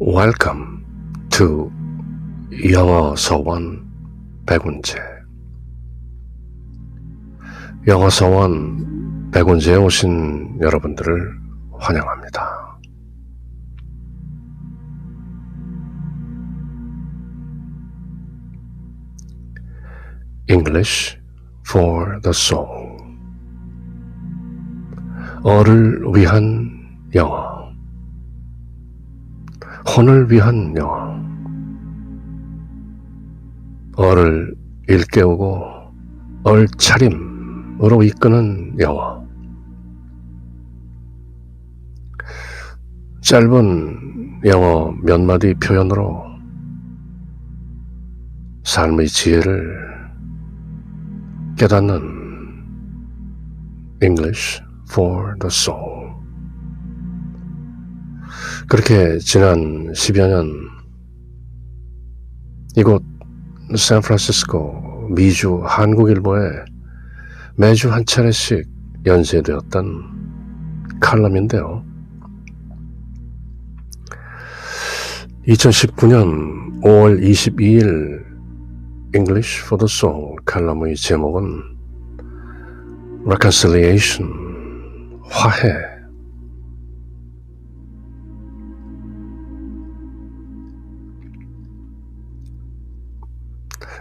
Welcome to 영어 서원 백운재. 영어 서원 백운재에 오신 여러분들을 환영합니다. English for the soul. 어를 위한 영어. 혼을 위한 영어. 어를 일깨우고 얼차림으로 이끄는 영어. 짧은 영어 몇 마디 표현으로 삶의 지혜를 깨닫는 English for the soul. 그렇게 지난 10여 년 이곳 샌프란시스코 미주 한국일보에 매주 한 차례씩 연재되었던 칼럼인데요. 2019년 5월 22일 English for the Soul 칼럼의 제목은 Reconciliation 화해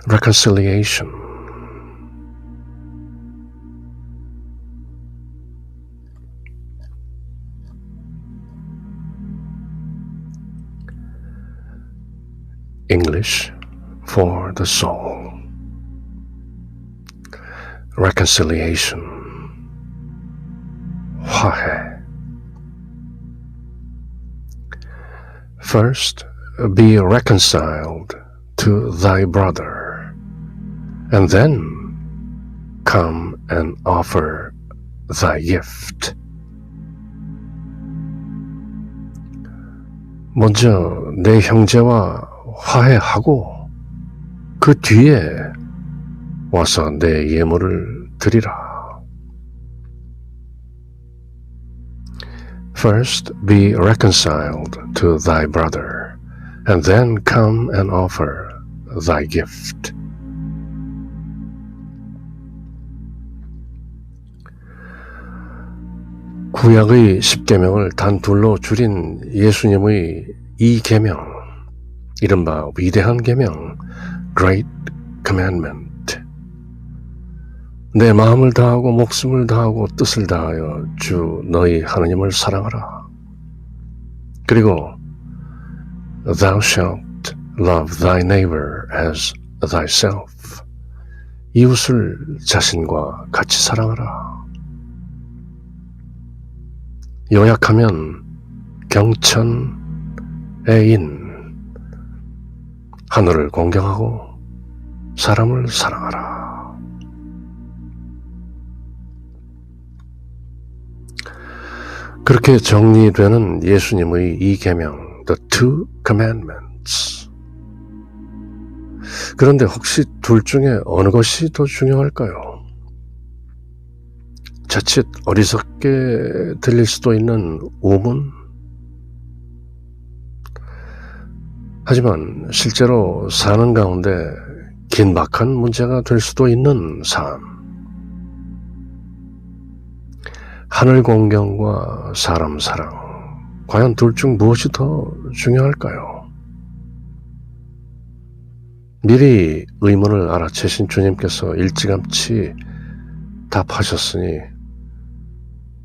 reconciliation. English for the soul. Reconciliation. 화해. First, be reconciled to thy brother, and then come and offer thy gift. 먼저 내 형제와 화해하고 그 뒤에 와서 내 예물을 드리라. First be reconciled to thy brother, and then come and offer thy gift. 구약의 십계명을 단 둘로 줄인 예수님의 이 계명, 이른바 위대한 계명, Great Commandment. 내 마음을 다하고 목숨을 다하고 뜻을 다하여 주 너희 하나님을 사랑하라. 그리고 Thou shalt love thy neighbor as thyself. 이웃을 자신과 같이 사랑하라. 요약하면 경천, 애인, 하늘을 공경하고 사람을 사랑하라. 그렇게 정리되는 예수님의 이 계명, The Two Commandments. 그런데 혹시 둘 중에 어느 것이 더 중요할까요? 자칫 어리석게 들릴 수도 있는 우문. 하지만 실제로 사는 가운데 긴박한 문제가 될 수도 있는 삶. 하늘 공경과 사람 사랑. 과연 둘 중 무엇이 더 중요할까요? 미리 의문을 알아채신 주님께서 일찌감치 답하셨으니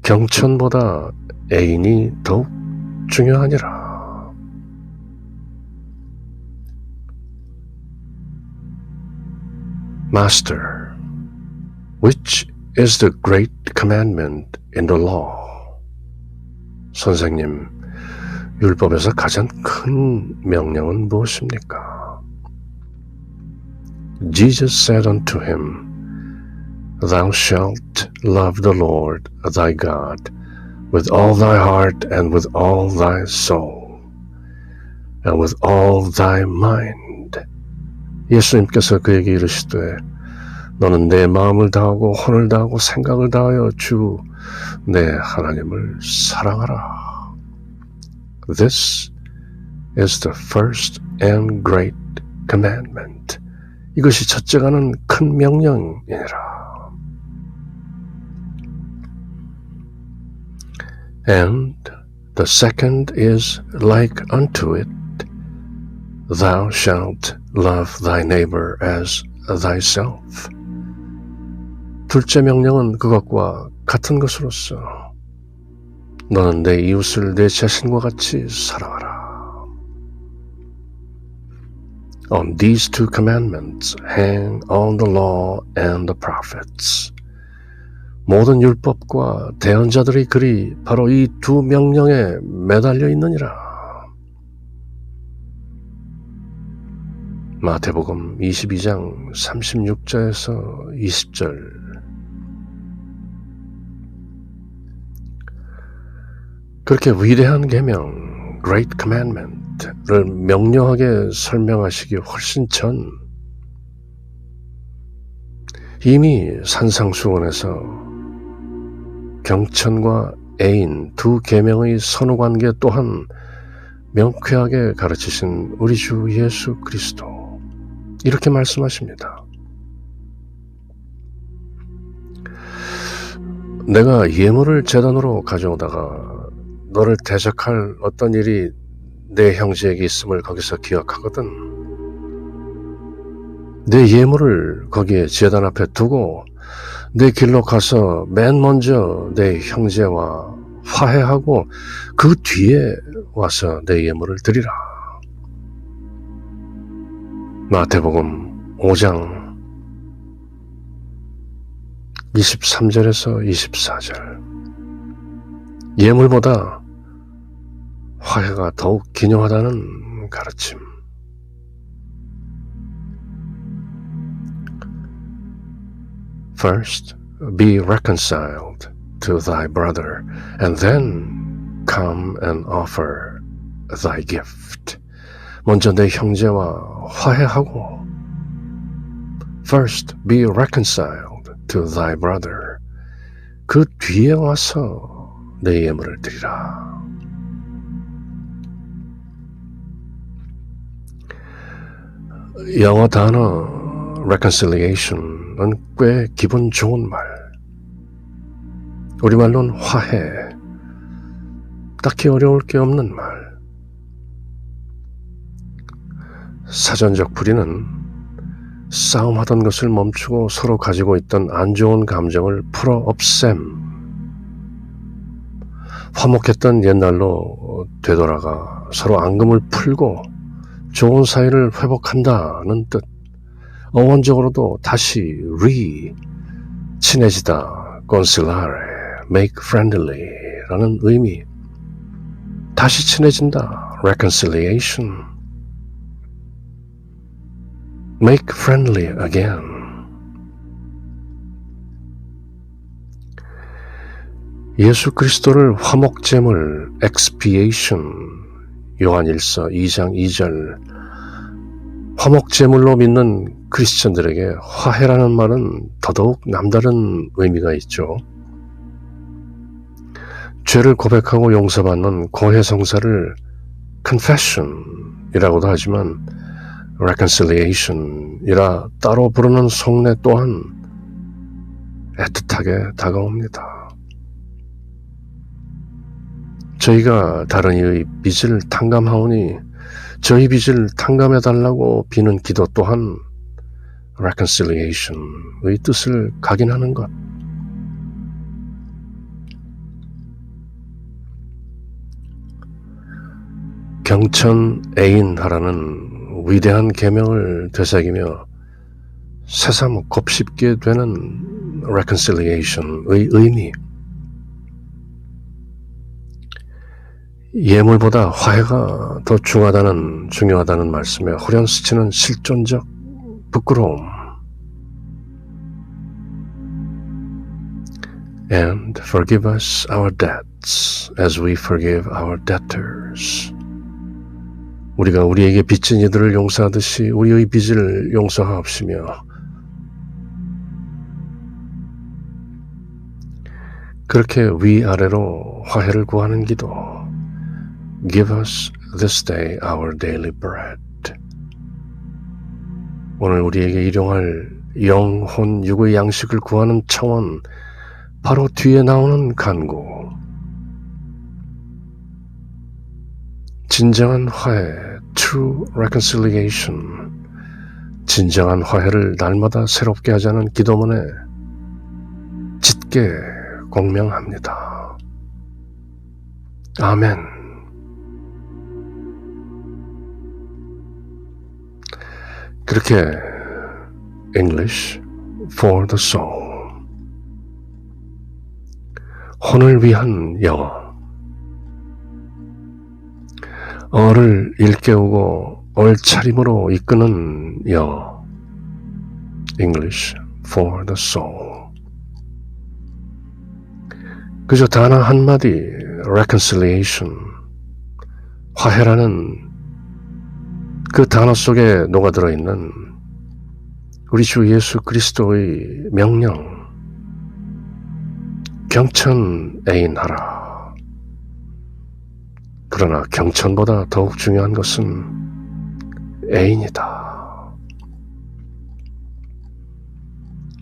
경천보다 애인이 더욱 중요하니라. Master, which is the great commandment in the law? 선생님, 율법에서 가장 큰 명령은 무엇입니까? Jesus said unto him, Thou shalt love the Lord thy God with all thy heart and with all thy soul and with all thy mind. 예수님께서 그에게 이르시되 너는 내 마음을 다하고 혼을 다하고 생각을 다하여 주 내 하나님을 사랑하라. This is the first and great commandment. 이것이 첫째 가는 큰 명령이니라. And the second is like unto it, Thou shalt love thy neighbor as thyself. 둘째 명령은 그것과 같은 것으로서 너는 내 이웃을 내 자신과 같이 사랑하라. On these two commandments hang all the law and the prophets. 모든 율법과 대언자들의 글이 바로 이 두 명령에 매달려 있느니라. 마태복음 22장 36절에서 20절 그렇게 위대한 계명 Great Commandment를 명료하게 설명하시기 훨씬 전 이미 산상수원에서 경천과 애인 두 계명의 선후 관계 또한 명쾌하게 가르치신 우리 주 예수 그리스도 이렇게 말씀하십니다. 내가 예물을 재단으로 가져오다가 너를 대적할 어떤 일이 내 형제에게 있음을 거기서 기억하거든. 내 예물을 거기에 재단 앞에 두고 내 길로 가서 맨 먼저 내 형제와 화해하고 그 뒤에 와서 내 예물을 드리라. 마태복음 5장 23절에서 24절 예물보다 화해가 더욱 기념하다는 가르침 First, be reconciled to thy brother, and then come and offer thy gift. 먼저 내 형제와 화해하고 First be reconciled to thy brother. 그 뒤에 와서 내 예물을 드리라. 영어 단어 reconciliation은 꽤 기분 좋은 말. 우리말로는 화해. 딱히 어려울 게 없는 말. 사전적 불의는 싸움하던 것을 멈추고 서로 가지고 있던 안 좋은 감정을 풀어 없앰. 화목했던 옛날로 되돌아가 서로 앙금을 풀고 좋은 사이를 회복한다는 뜻. 어원적으로도 다시 re 친해지다, conciliare, make friendly라는 의미. 다시 친해진다, reconciliation. make friendly again. 예수 그리스도를 화목제물 expiation 요한일서 2장 2절 화목제물로 믿는 크리스천들에게 화해라는 말은 더더욱 남다른 의미가 있죠. 죄를 고백하고 용서받는 고해성사를 confession이라고도 하지만 reconciliation이라 따로 부르는 속내 또한 애틋하게 다가옵니다. 저희가 다른 이의 빚을 탕감하오니 저희 빚을 탕감해 달라고 비는 기도 또한 reconciliation의 뜻을 각인하는 것. 경천 애인하라는 위대한 계명을 되새기며 새삼 곱씹게 되는 reconciliation의 의미. 예물보다 화해가 더 중하다는 중요하다는 말씀에 후련 스치는 실존적 부끄러움. And forgive us our debts as we forgive our debtors. 우리가 우리에게 빚진 이들을 용서하듯이 우리의 빚을 용서하옵시며 그렇게 위아래로 화해를 구하는 기도 Give us this day our daily bread. 오늘 우리에게 일용할 영혼 육의 양식을 구하는 차원 바로 뒤에 나오는 간구. 진정한 화해, true reconciliation. 진정한 화해를 날마다 새롭게 하자는 기도문에 짙게 공명합니다. 아멘. 그렇게 English for the soul 혼을 위한 영어 어를 일깨우고 얼차림으로 이끄는 영어 English for the soul 그저 단어 한마디 reconciliation 화해라는 그 단어 속에 녹아들어 있는 우리 주 예수 그리스도의 명령 경천 애인하라 그러나 경천보다 더욱 중요한 것은 애인이다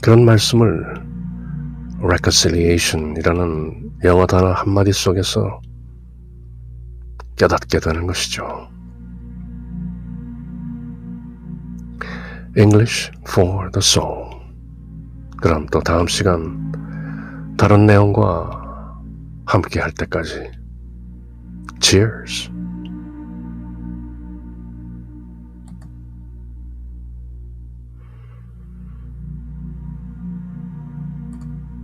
그런 말씀을 reconciliation이라는 영어 단어 한마디 속에서 깨닫게 되는 것이죠. English for the soul. 그럼 또 다음 시간 다른 내용과 함께 할 때까지 Cheers!